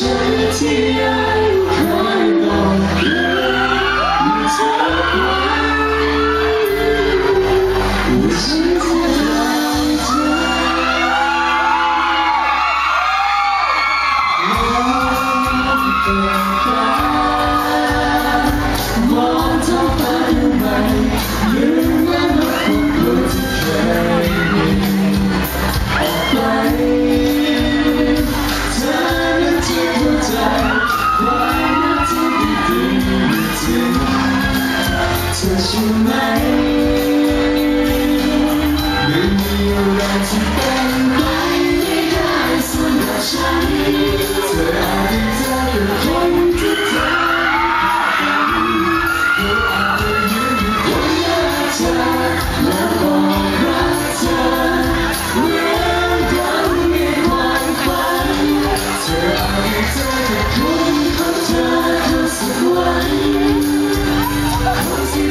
神的家。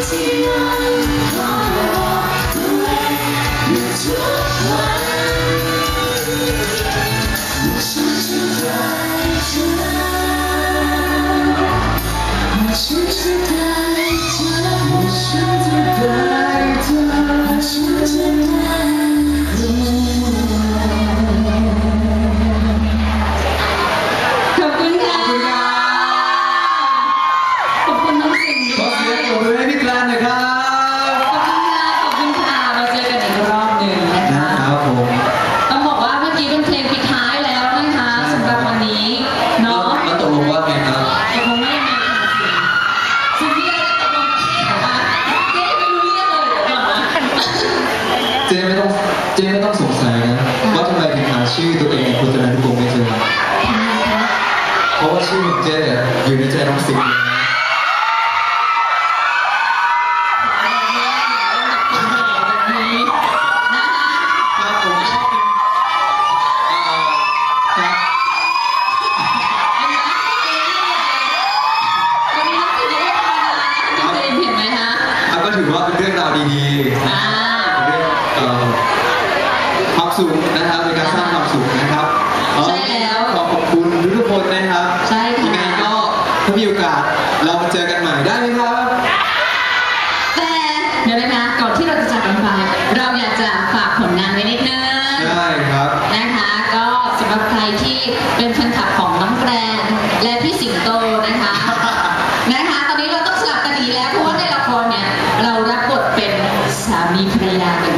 亲爱的 ที่นี่ต้องสงสัยนะว่าทำไมถึงหาชื่อตัวเอง สุขนะครับในการสร้างความสุขนะครับใช่แล้วขอขอบคุณทุกคนนะครับใช่ค่ะ ยังไงก็ถ้ามีโอกาสเรามาเจอกันใหม่ได้ไหมครับได้แต่เดี๋ยวนะคะก่อนที่เราจะจากกันไปเราอยากจะฝากผลงานไว้นิดนึงได้ครับ นะคะ ก็สำหรับใครที่เป็นแฟนคลับของน้องแกรนและพี่สิงโตนะคะ นะคะ ตอนนี้เราต้องสลับกันอีกแล้วเพราะว่าในละครเนี่ยเรารับบทเป็นสามีภรรยากัน